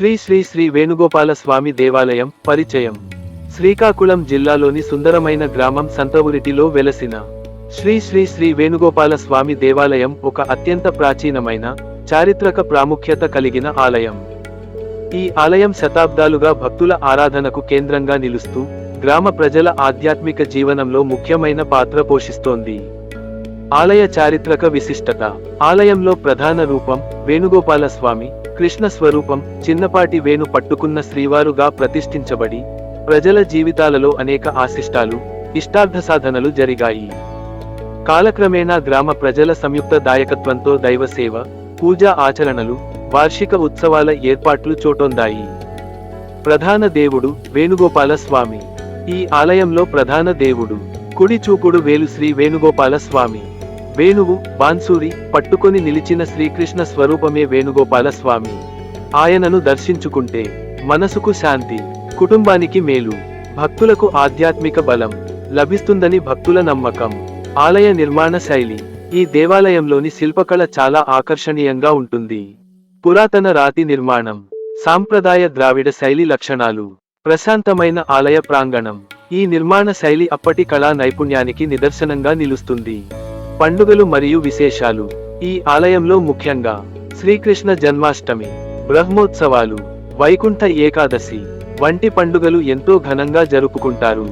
శ్రీ శ్రీ శ్రీ వేణుగోపాల స్వామి దేవాలయం పరిచయం. శ్రీకాకుళం జిల్లాలోని సుందరమైన గ్రామం సంతవురిటిలో వెలసిన శ్రీ శ్రీ శ్రీ వేణుగోపాల స్వామి దేవాలయం ఒక అత్యంత ప్రాచీనమైన చారిత్రక ప్రాముఖ్యత కలిగిన ఆలయం. ఈ ఆలయం శతాబ్దాలుగా భక్తుల ఆరాధనకు కేంద్రంగా నిలుస్తూ గ్రామ ప్రజల ఆధ్యాత్మిక జీవనంలో ముఖ్యమైన పాత్ర పోషిస్తోంది. ఆలయ చారిత్రక విశిష్టత. ఆలయంలో ప్రధాన రూపం వేణుగోపాల స్వామి కృష్ణ స్వరూపం చిన్నపాటి వేణు పట్టుకున్న శ్రీవారుగా ప్రతిష్ఠించబడి ప్రజల జీవితాలలో అనేక ఆశిష్టాలు ఇష్టార్థ సాధనలు జరిగాయి. కాలక్రమేణా గ్రామ ప్రజల సంయుక్త దాయకత్వంతో దైవ సేవ పూజా ఆచరణలు వార్షిక ఉత్సవాల ఏర్పాట్లు చోటొందాయి. ప్రధాన దేవుడు వేణుగోపాల స్వామి ఈ ఆలయంలో ప్రధాన దేవుడు కుడి చూపుడు వేలు శ్రీ వేణుగోపాల స్వామి వేణువు బాన్సూరి పట్టుకొని నిలిచిన శ్రీకృష్ణ స్వరూపమే వేణుగోపాల స్వామి ఆయనను దర్శించుకుంటే మనసుకు శాంతి కుటుంబానికి మేలు భక్తులకు ఆధ్యాత్మిక బలం లభిస్తుందని భక్తుల నమ్మకం. ఆలయ నిర్మాణ శైలి ఈ దేవాలయంలోని శిల్పకళ చాలా ఆకర్షణీయంగా ఉంటుంది. పురాతన రాతి నిర్మాణం సాంప్రదాయ ద్రావిడ శైలి లక్షణాలు ప్రశాంతమైన ఆలయ ప్రాంగణం ఈ నిర్మాణ శైలి అప్పటి కళా నైపుణ్యానికి నిదర్శనంగా నిలుస్తుంది. పండుగలు మరియు విశేషాలు. ఈ ఆలయంలో ముఖ్యంగా శ్రీకృష్ణ జన్మాష్టమి బ్రహ్మోత్సవాలు వైకుంఠ ఏకాదశి వంటి పండుగలు ఎంతో ఘనంగా జరుపుకుంటారు.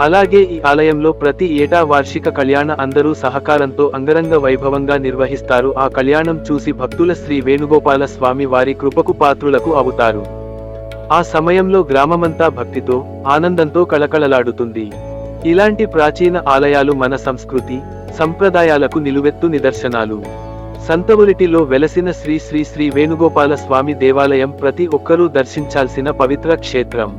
అలాగే ఈ ఆలయంలో ప్రతి ఏటా వార్షిక కళ్యాణ అందరూ సహకారంతో అంగరంగ వైభవంగా నిర్వహిస్తారు. ఆ కళ్యాణం చూసి భక్తుల శ్రీ వేణుగోపాల స్వామి వారి కృపకు పాత్రులకు అవుతారు. ఆ సమయంలో గ్రామమంతా భక్తితో ఆనందంతో కళకళలాడుతుంది. ఇలాంటి ప్రాచీన ఆలయాలు మన సంస్కృతి సంప్రదాయాలకు నిలువెత్తు నిదర్శనాలు. సంతవురిటిలో వెలసిన శ్రీ శ్రీ శ్రీ వేణుగోపాల స్వామి దేవాలయం ప్రతి ఒక్కరూ దర్శించాల్సిన పవిత్ర క్షేత్రం.